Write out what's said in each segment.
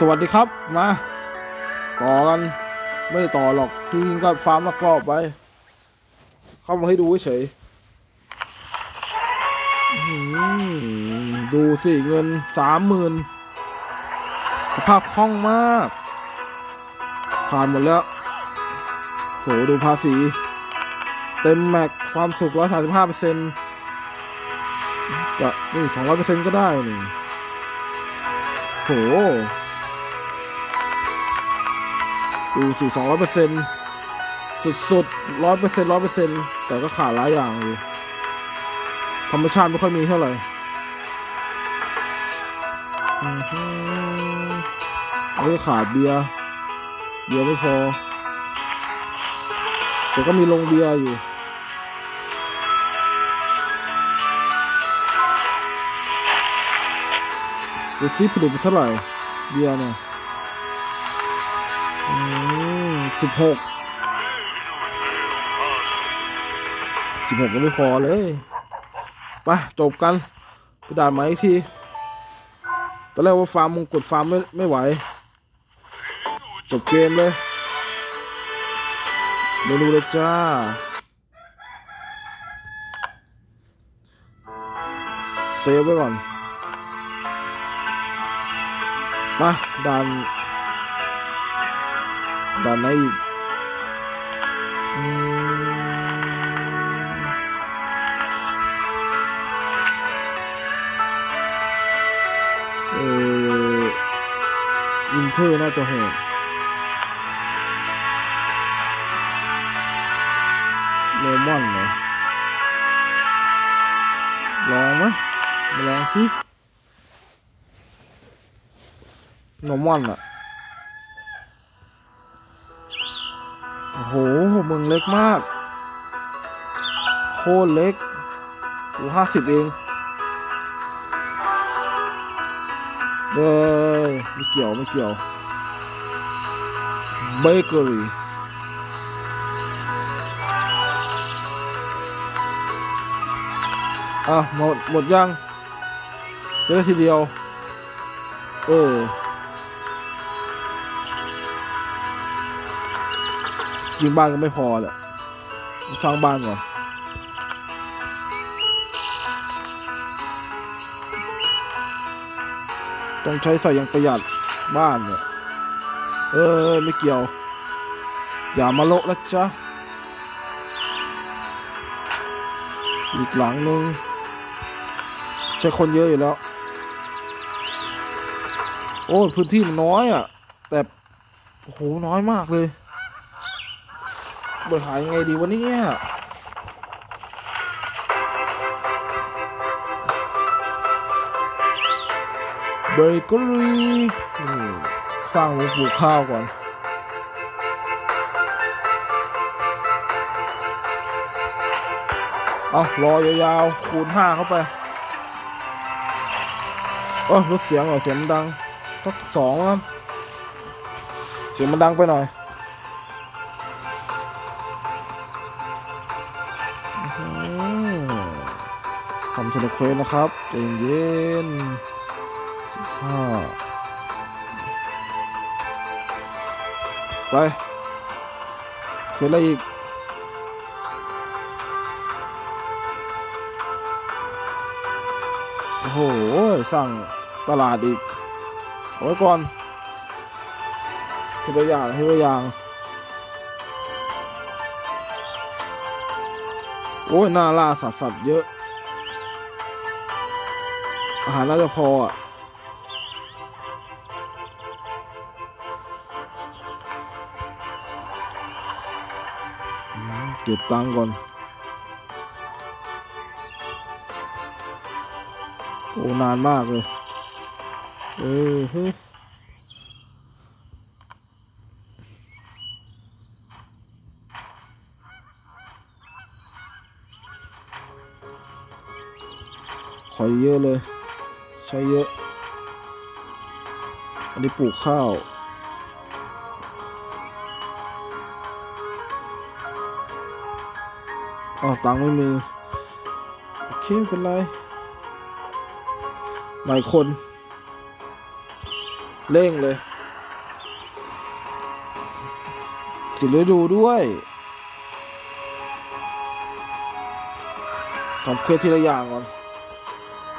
สวัสดีครับมา ต่อกันไม่ได้ต่อหรอกที่จริงก็ฟาร์มลักลอบไป เข้ามาให้ดูเฉยดูสิเงินสามหมื่นสภาพคล่องมาก ผ่านหมดแล้วโหดูภาษี เต็มแม็กความสุขร้อยสามสิบห้าเปอร์เซ็นต์จะนี่สองร้อยเปอร์เซ็นต์ก็ได้นี่โห ดูสี่สองร้อยเปอร์เซ็นต์สุดๆร้อยเปอร์เซ็นต์ร้อยเปอร์เซ็นต์แต่ก็ขาดหลายอย่างอยู่ ธรรมชาติไม่ค่อยมีเท่าไหร่อืออขาดเบียร์เบียร์ไม่พอ แต่ก็มีโรงเบียร์อยู่ดูซิผลิตเท่าไหร่เบียร์เนี่ย สิบหกสิบหกก็ไม่พอเลยไปจบกันไปด่านไหมาอีกทีตอนแรกว่าฟาร์มมงกดฟาร์มไม่ไม่ไหว จบเกมเลยเมนูเลยจ้าเซฟไว้ก่อน มาด่าน ด่านไหนอืมเออวินเทอร์น่าจะโหดเลมอนเหรอลองไหมมาลองสิโนมอนอะ เมืองเล็กมาก โคตรเล็กกูห้าสิบเองเอ้ยไม่เกี่ยว ไม่เกี่ยวเบเกอรี่อะ หมด หมดยังเจะได้ทีเดียว เออ จริงบ้านก็ไม่พอแหละสร้างบ้านก่อนต้องใช้ใส่อย่างประหยัดบ้านเนี่ย เออไม่เกี่ยว อย่ามาโละนะจ๊ะ อีกหลังนึง ใช้คนเยอะอยู่แล้ว โอ้พื้นที่มันน้อยอะ แต่ โอ้โห น้อยมากเลย บริหารยังไงดีวะเนี่ยเบเกอรี่สร้างโรงปลูกข้าวก่อนเอารอยาวๆ คูณห้าเข้าไปเออลดเสียงหน่อยเสียงมันดัง สักสองแล้วกันเสียงมันดังไปหน่อย ทำเทเลเควสนะครับใจเย็นสิบห้าไปเควสอะไรอีกโอ้โหสั่งตลาดอีกเอาไว้ก่อนทีละอย่างทีละอย่างโอ้ยน่าล่าสัตว์สัตว์เยอะ อาหารน่าจะพออะเก็บตังค์ก่อน โอ้ นานมากเลย เออเฮ้ยขอยเยอะเลย ใช้เยอะ อันนี้ปลูกข้าวอ๋อตังไม่มี โอเคไม่เป็นไรหลายคน เร่งเลยสิฤดูด้วยทำเควสทีละอย่างก่อน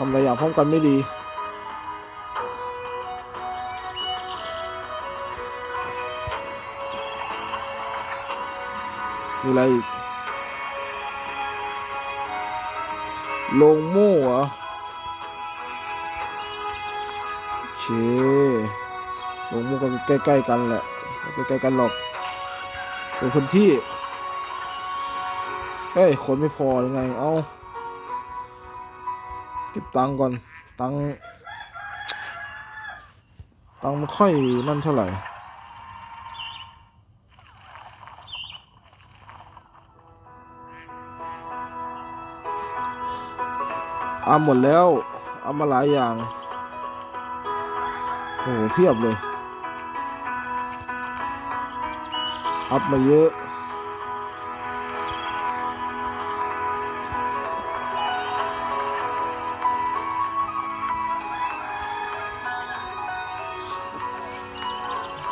ทำหลายอย่างพร้อมกันไม่ดี มีอะไรอีกลงโม่เหรอเชลงโม่ก็ใกล้ ๆ กันแหละใกล้ ๆ กันหรอกเป็นคนที่เฮ้ย คนไม่พอหรือไง เอาเก็บตังก่อน ตังตังไม่ค่อยนั่นเท่าไหร่เอาหมดแล้วเอามาหลายอย่าง โอ้โหเพียบเลย อัพมาเยอะ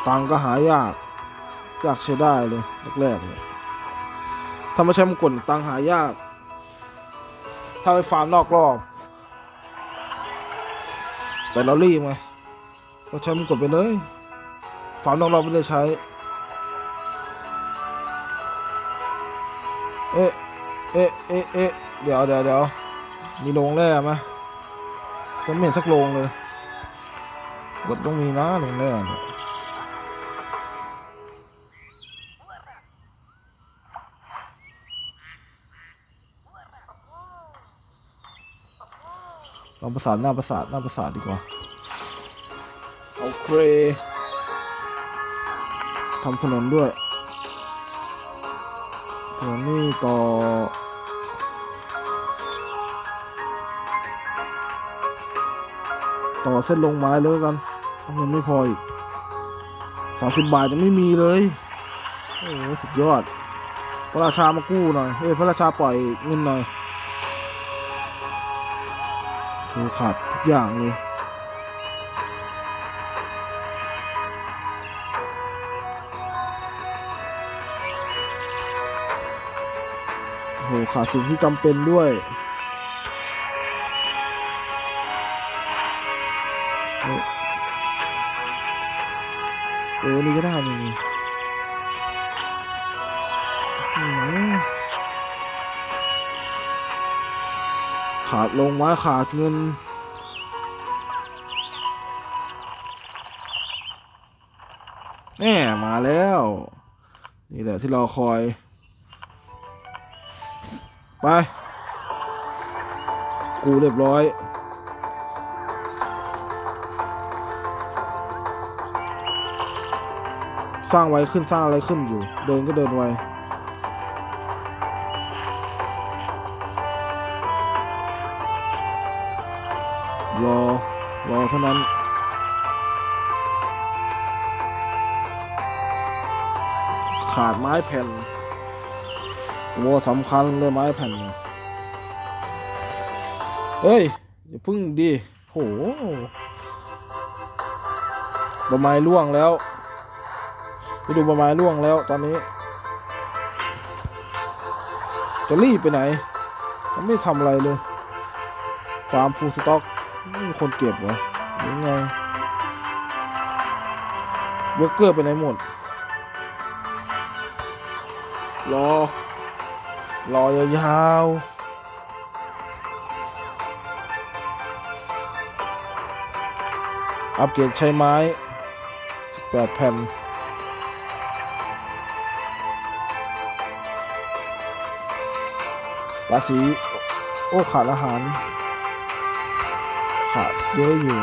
ตังก็หายากยากใช้ได้เลยแรกๆเลยถ้าไม่ใช่มงกุฎตังหายาก ถ้าไปฟาร์มนอกรอบ แต่เรารีบไงเราใช้มงกุฎไปเลยฟาร์มนอกรอบไม่ได้ใช้ เอ๊ะเอ๊ะเอ๊ะเอ๊ะเดี๋ยวเดี๋ยวเดี๋ยวมีโรงแร่ไหมจะไม่เห็นสักโรงเลยกดต้องมีนะโรงแร่เนี่ย ลองประสานหน้าประสานหน้าประสานดีกว่า เอาเครทำถนนด้วยถนนนี่ต่อต่อเส้นลงไม้เลยกันเงินไม่พออีกสามสิบบาทยังไม่มีเลย โอ้สุดยอด พระราชามากู้หน่อยเฮ้ย พระราชาปล่อยเงินหน่อย โอ้ขาดทุกอย่างเลยโอ้หขาดสิ่งที่จำเป็นด้วยเออเออนี่ก็ได้นี่ ขาดลงไม้ขาดเงิน แน่มาแล้ว นี่แหละที่เราคอย ไป กูเรียบร้อยสร้างไว้ขึ้นสร้างอะไรขึ้นอยู่ เดินก็เดินไว รอ รอเท่านั้นขาดไม้แผ่นโอ้สำคัญเลยไม้แผ่นเนี่ยเฮ้ย อย่าพึ่งดิโหใบไม้ร่วงแล้วไปดูใบไม้ร่วงแล้วตอนนี้ จะรีบไปไหน มันไม่ทำอะไรเลยฟาร์มฟูลสต็อก มีคนเก็บเหรอหรือไงเวอร์เกอร์ไปไหนหมด รอ รอยาวๆอัปเกรดใช้ไม้แปดแผ่นราศีโอ้ขาดอาหาร ขาดเยอะอยู่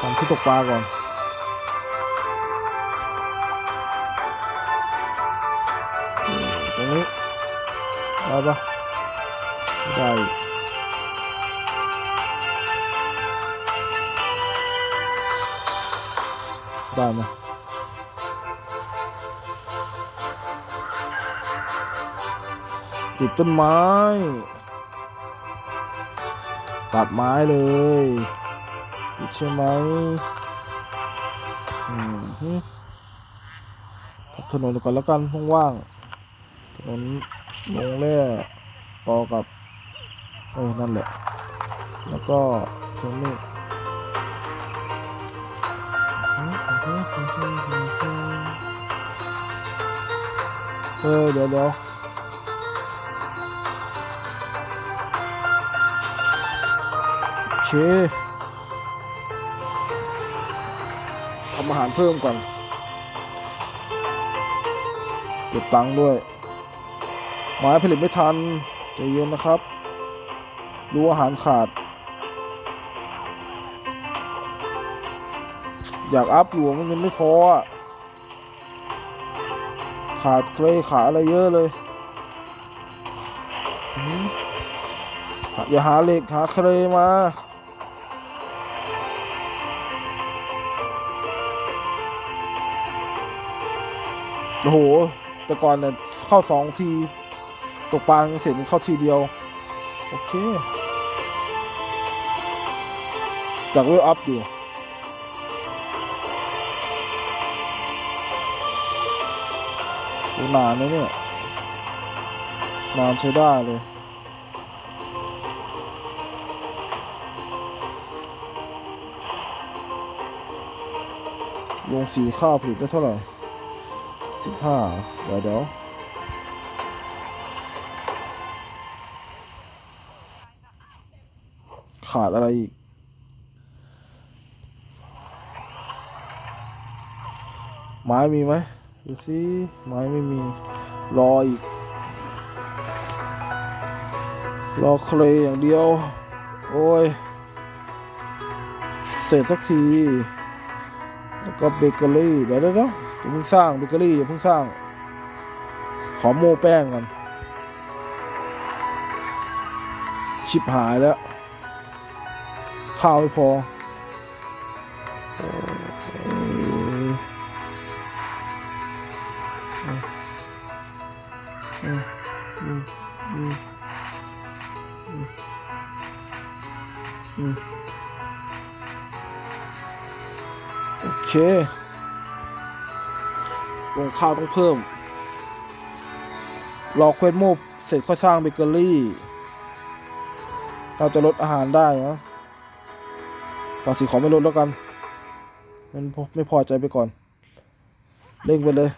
ทำที่ตกปลาก่อน ตัดไม้เลยใช่ไหมอืมถนนก่อนแล้วกันว่างๆถนนลงแร่ต่อกับเออนั่นแหละ แล้วก็ตรงนี้เออเดี๋ยวเดี๋ยว เคทำอาหารเพิ่มก่อน เก็บตังค์ด้วย ไม้ผลิตไม่ทันใจเย็นนะครับ ดูอาหารขาด อยากอัพอยู่มันเงินไม่พออะขาดเคลขาอะไรเยอะเลยอืมหาอย่าหาเหล็กหาเคลมา โอ้โห แต่ก่อนเนี่ยเข้าสองที ตกปลาเสร็จเข้าทีเดียว โอเคอยากเวลอัพอยู่ดูนานนะเนี่ย นานใช้ได้เลยลงสีข้าวผลิตได้เท่าไหร่ สิบห้าเดี๋ยวเดี๋ยวขาดอะไรอีกไม้มีไหมดูสิไม้ไม่มี รออีก รอเคลยอย่างเดียว โอ้ย เสร็จสักที แล้วก็เบเกอรี่ เดี๋ยวเดี๋ยวเดี๋ยว อย่าเพิ่งสร้างเบเกอรี่อย่าเพิ่งสร้าง ขอโม่แป้งก่อนชิบหายแล้ว ข้าวไม่พอ โอเค ข้าวต้องเพิ่ม รอเควสโมบเสร็จค่อยสร้างเบเกอรี่ เราจะลดอาหารได้นะภาษีของไม่ลดแล้วกันมันไม่พอใจไปก่อน เร่งไปเลย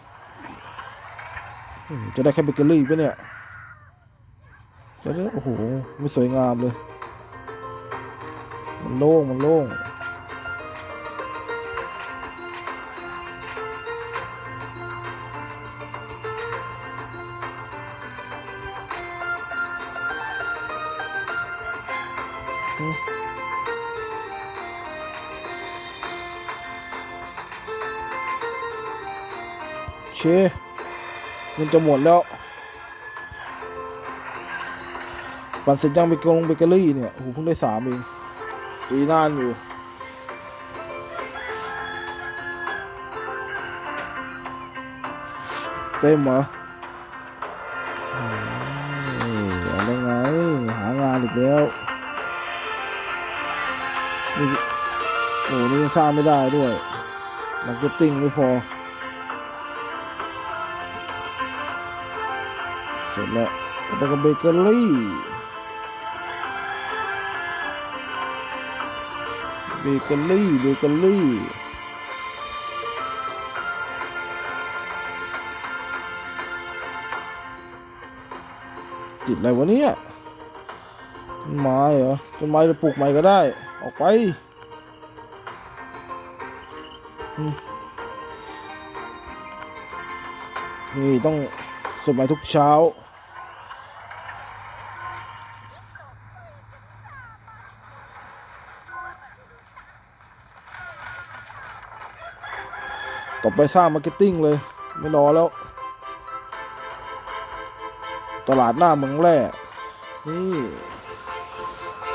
จะได้แค่เบเกอรี่ปะเนี่ยจะได้โอ้โห ไม่สวยงามเลย มันโล่ง มันโล่ง มันจะหมดแล้วปั่นเสร็จยังไปกงเบเกอรี่เนี่ยโอ้โหเพิ่งได้สามเองสีนานอยู่เต็มเหรออืมเอาได้ไง หางานอีกแล้ว นี่ โอ้โหนี่ยังสร้างไม่ได้ด้วย มาร์เก็ตติ้งไม่พอ ร็จแล้วต่อไปก็เบเกอรี่เบเกอรี่เบเกอรี่ติดอะไรวะเนี่ยต้นไม้เหรอต้นไม้จะปลูกใหม่ก็ได้ ออกไปนี่ต้องสดใหม่ทุกเช้า ไปสร้างมาร์เก็ตติ้งเลย ไม่รอแล้ว ตลาดหน้าเมืองแร่นี่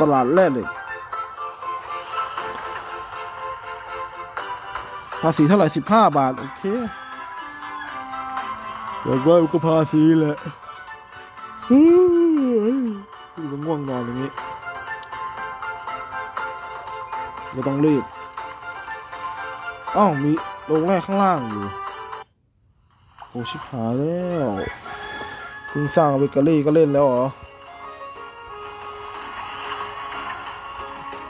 ตลาดแร่เหล็กภาษีเท่าไหร่สิบห้าบาท โอเคเดี๋ยวก็ก็ภาษีแหละอือมันง่วงนอนอย่างนี้ไม่ต้องรีบอ้าวมี โรงแรกข้างล่างอยู่โอ้ชิบหายแล้วเพิ่งสร้างเบเกอรี่ก็เล่นแล้วเหรอ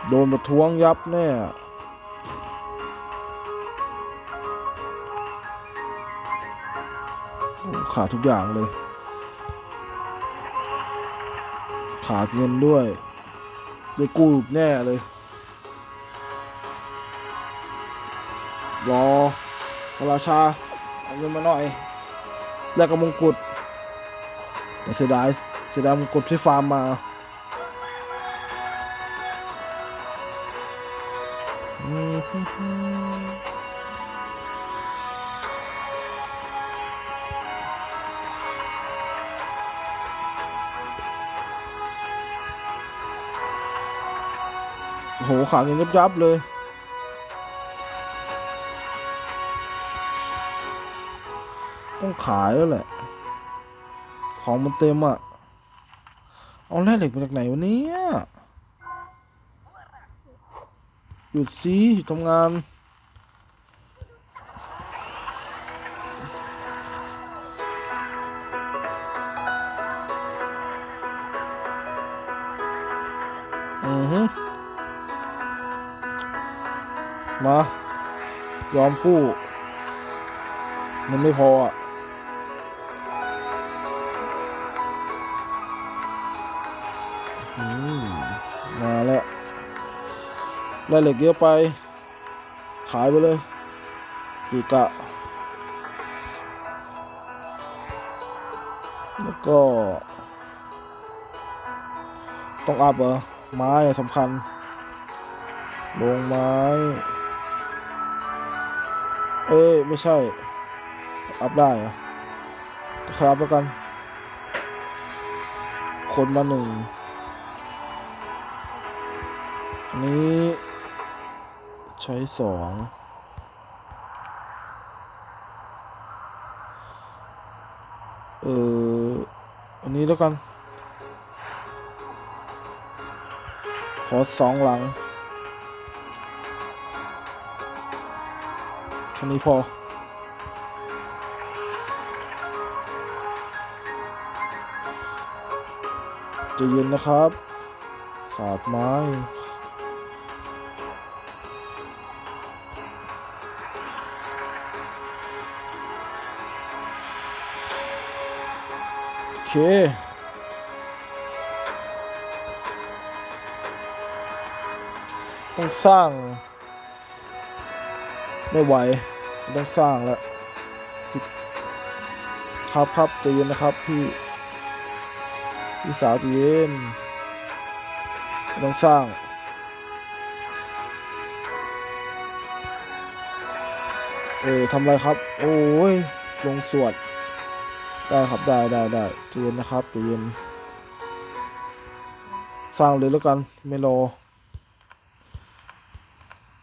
โดนประท้วงยับแน่ขาดทุกอย่างเลย ขาดเงินด้วย ได้กู้แน่เลย รอพระราชาเอาเงินมาหน่อยแล้วก็มงกุฎแต่เสียดายเสียดายมงกุฎที่ฟาร์มมาโหขาเงินยับยับๆเลย ต้องขายแล้วแหละ ของมันเต็มอะ เอาแร่เหล็กมาจากไหนวะเนี่ยหยุดสิหยุดทำงาน อือฮึมา ยอมกู้มันไม่พออะ ได้เหล็กเยอะไป ขายไปเลยอีกะ แล้วก็ ต้องอัพเหรอ ไม้สำคัญ ลงไม้ เอ้ย ไม่ใช่ อัพได้เหรอะครับแล้วกัน คนมาหนึ่งอันนี้ ใช้สองเอออันนี้แล้วกัน ขอสองหลังแค่นี้พอจะเย็นนะครับ ขาดไม้ เคต้องสร้าง ไม่ไหว ต้องสร้างแล้ว ครับครับใจเย็นนะครับพี่พี่สาวใจเย็นต้องสร้างเออทำไรครับ โอ้ย ลงสวด ได้ครับได้ได้ได้ใจเย็นนะครับใจเย็น สร้างเลยแล้วกันไม่รอ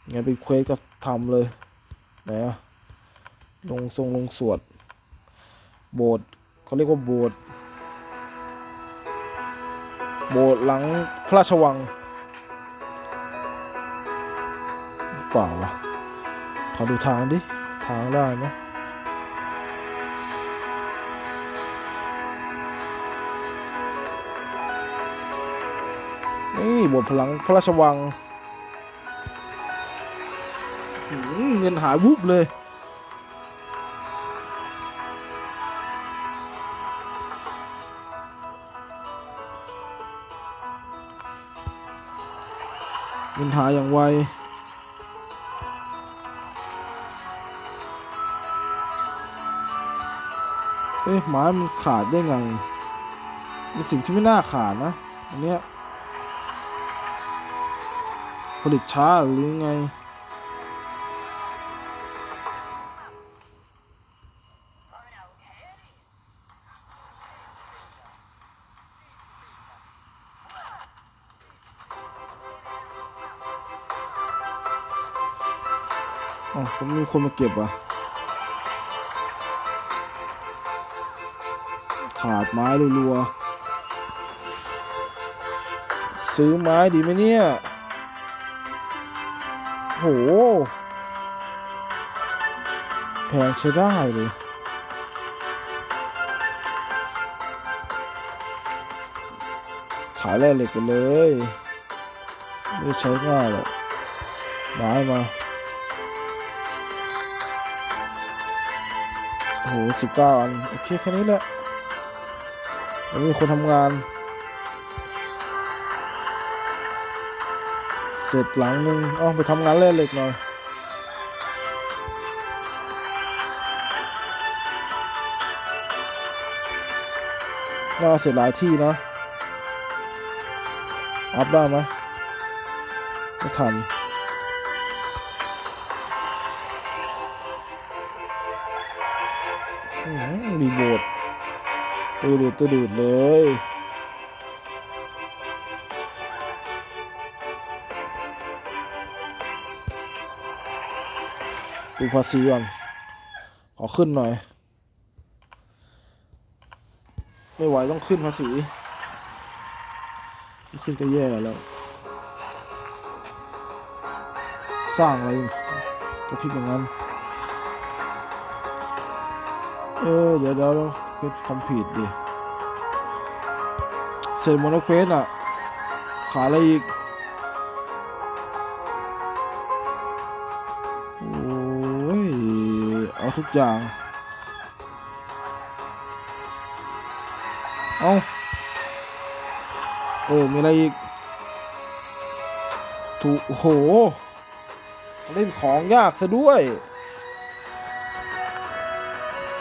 ไงเป็นเควสก็ทำเลยไหนอะลงทรงลงสวด โบสถ์เขาเรียกว่าโบสถ์โบสถ์หลังพระราชวังเปล่าวะขอดูทางดิ ทางได้ไหม นี่บสถ์พลังพระราชวังเงินหายวุบเลย เงินหายอย่างไวเอ๊ะไม้มันขาดได้ไงเป็นสิ่งที่ไม่น่าขาดนะ อันเนี้ย ผลิตช้าหรือไง อ๋อผมมีคนมาเก็บอะ ขาดไม้รัวๆ ซื้อไม้ดีไหมเนี่ย โหแพงใช้ได้เลยขายแร่เหล็กไปเลย ไม่ใช้ง่ายหรอกไม้มาโอ้โหสิบเก้าอัน โอเค แค่นี้แหละแล้วมีคนทำงาน เสร็จหลังนึงอ้าไปทำงานแร่นเหล็กหน่อยน่าเสร็จหลายที่นะ อัพได้ไหมไม่ทันรีโบทตืดดูดตืดดูดเลย ดูภาษีก่อน ขอขึ้นหน่อย ไม่ไหวต้องขึ้นภาษี ขึ้นก็แย่แล้ว สร้างอะไรก็พิมพ์อย่างนั้น เออ เดี๋ยวเดี๋ยวเพชรคอมพิวดิ เสร็จโมโนเควสอะ ขาอะไรอีก เอาทุกอย่าง เอาเออ มีอะไรอีก ถูกโห เล่นของยากซะด้วย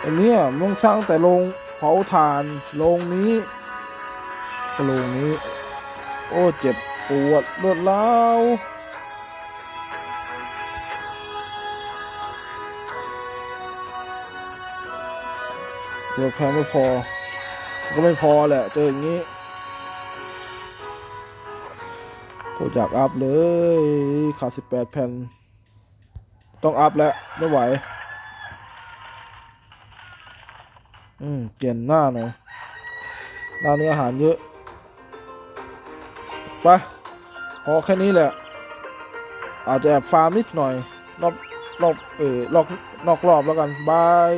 อันนี้ม้องสร้างแต่โรงเผาถ่าน โรงนี้โรงนี้ โอ้ เจ็บปวดรวดร้าว เดี๋ยวแพงไม่พอ ก็ไม่พอแหละ เจออย่างนี้โคจากอัพเลยขาดสิบแปดแผ่น ต้องอัพแล้ว ไม่ไหว อืม เปลี่ยนหน้าหน่อยหน้านี้อาหารเยอะไปพอแค่นี้แหละ อาจจะแอบฟาร์มนิดหน่อย รอบรอบเออรอบนอกรอบแล้วกัน บาย